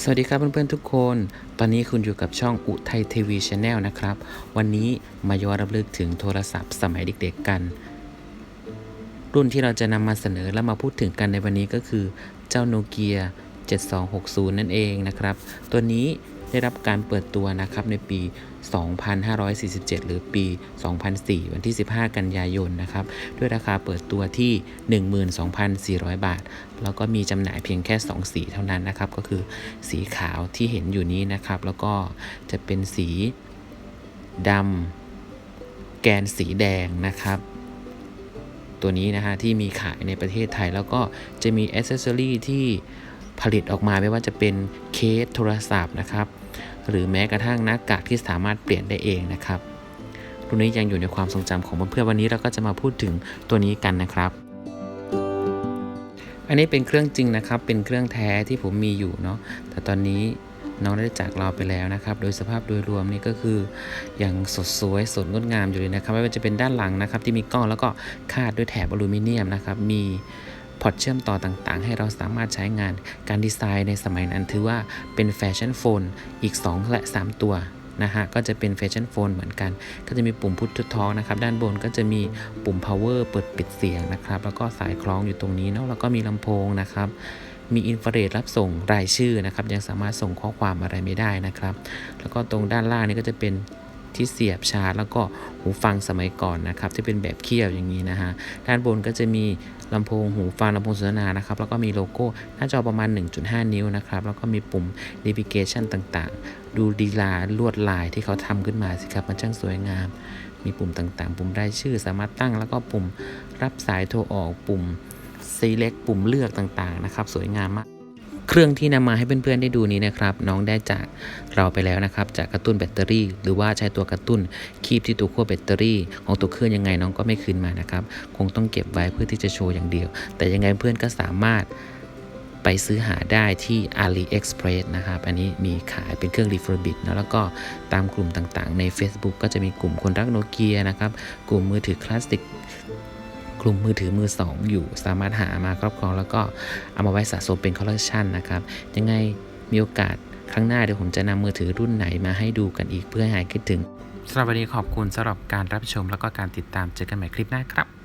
สวัสดีครับเพื่อนๆทุกคน ตอนนี้คุณอยู่กับช่องอุทัยทีวีชาแนลนะครับ วันนี้มาย้อนรำลึกถึงโทรศัพท์สมัยเด็กๆกัน รุ่นที่เราจะนำมาเสนอและมาพูดถึงกันในวันนี้ก็คือเจ้าโนเกีย 7260 นั่นเองนะครับ ตัวนี้ ได้รับการเปิดตัวนะครับในปี 2547 หรือปี 2004 วันที่ 15 กันยายนนะครับ ด้วยราคาเปิดตัวที่ 12,400 บาท แล้วก็มีจำหน่ายเพียงแค่ 2 สีเท่านั้นนะครับ ก็คือสีขาวที่เห็นอยู่นี้นะครับ แล้วก็จะเป็นสีดำแกนสีแดงนะครับตัวนี้นะฮะที่มีขายในประเทศไทย แล้วก็จะมีอ c เซสซอรีที่ผลิตออกมาไม่ว่าจะเป็นเคสโทรศัพท์นะครับ หรือแม้กระทั่งหน้ากากที่สามารถเปลี่ยนได้เองนะครับรุ่นนี้ยังอยู่ในความทรงจำของเพื่อนๆวันนี้เราก็จะมาพูดถึงตัวนี้กันนะครับ อันนี้เป็นเครื่องจริงนะครับ เป็นเครื่องแท้ที่ผมมีอยู่เนาะแต่ตอนนี้น้องได้จากเราไปแล้วนะครับ โดยสภาพโดยรวมนี่ก็คือยังสดสวยสดงดงามอยู่เลยนะครับ ไม่ว่าจะเป็นด้านหลังนะครับ ที่มีกล้องแล้วก็คาดด้วยแถบอลูมิเนียมนะครับ มี พอร์ตเชื่อมต่อต่างๆ ให้เราสามารถใช้งานการดีไซน์ในสมัยนั้นถือว่าเป็นแฟชั่นโฟนอีก 2 และ 3 ตัวนะฮะ ก็จะเป็นแฟชั่นโฟนเหมือนกัน ก็จะมีปุ่มพุทธทอนะครับ ด้านบนก็จะมีปุ่ม power เปิดปิดเสียงนะครับ แล้วก็สายคล้องอยู่ตรงนี้เนาะ แล้วก็มีลำโพงนะครับ มีอินฟราเรดรับส่งรายชื่อนะครับ ยังสามารถส่งข้อความอะไรไม่ได้นะครับ แล้วก็ตรงด้านล่างนี่ก็จะเป็น ที่เสียบชาร์จแล้วก็หูฟังสมัยก่อนนะครับที่เป็นแบบเคี่ยวอย่างนี้นะฮะด้านบนก็จะมีลำโพงหูฟังลำโพงสนทนานะครับแล้วก็มีโลโก้หน้าจอประมาณ 1.5 นิ้วนะครับแล้วก็มีปุ่ม navigation ต่างๆ ดูดีลาลวดลายที่เขาทำขึ้นมาสิครับมันช่างสวยงาม มีปุ่มต่างๆ ปุ่มรายชื่อสามารถตั้ง แล้วก็ปุ่มรับสายโทรออกปุ่ม select ปุ่มเลือกต่างๆนะครับสวยงามมาก เครื่องที่นำมาให้เพื่อนๆได้ดูนี้นะครับ น้องได้จากเราไปแล้วนะครับ จากกระตุ้นแบตเตอรี่ หรือว่าใช้ตัวกระตุ้นคีบที่ตัวขั้วแบตเตอรี่ ของตัวเครื่องยังไงน้องก็ไม่คืนมานะครับ คงต้องเก็บไว้เพื่อที่จะโชว์อย่างเดียว แต่ยังไงเพื่อนก็สามารถไปซื้อหาได้ที่ AliExpress นะครับ อันนี้มีขายเป็นเครื่อง refurbish นะแล้วก็ตามกลุ่มต่างๆ ใน Facebook ก็จะมีกลุ่มคนรักโนเกียนะครับ กลุ่มมือถือคลาสสิก กลุ่มมือถือมือสองอยู่ สามารถหามาครอบครอง แล้วก็เอามาไว้สะสมเป็นคอลเลคชันนะครับ ยังไงมีโอกาสครั้งหน้าเดี๋ยวผมจะนำมือถือรุ่นไหนมาให้ดูกันอีกเพื่อให้หายคิดถึงสำหรับวันนี้ขอบคุณสำหรับการรับชมแล้วก็การติดตามเจอกันใหม่คลิปหน้าครับ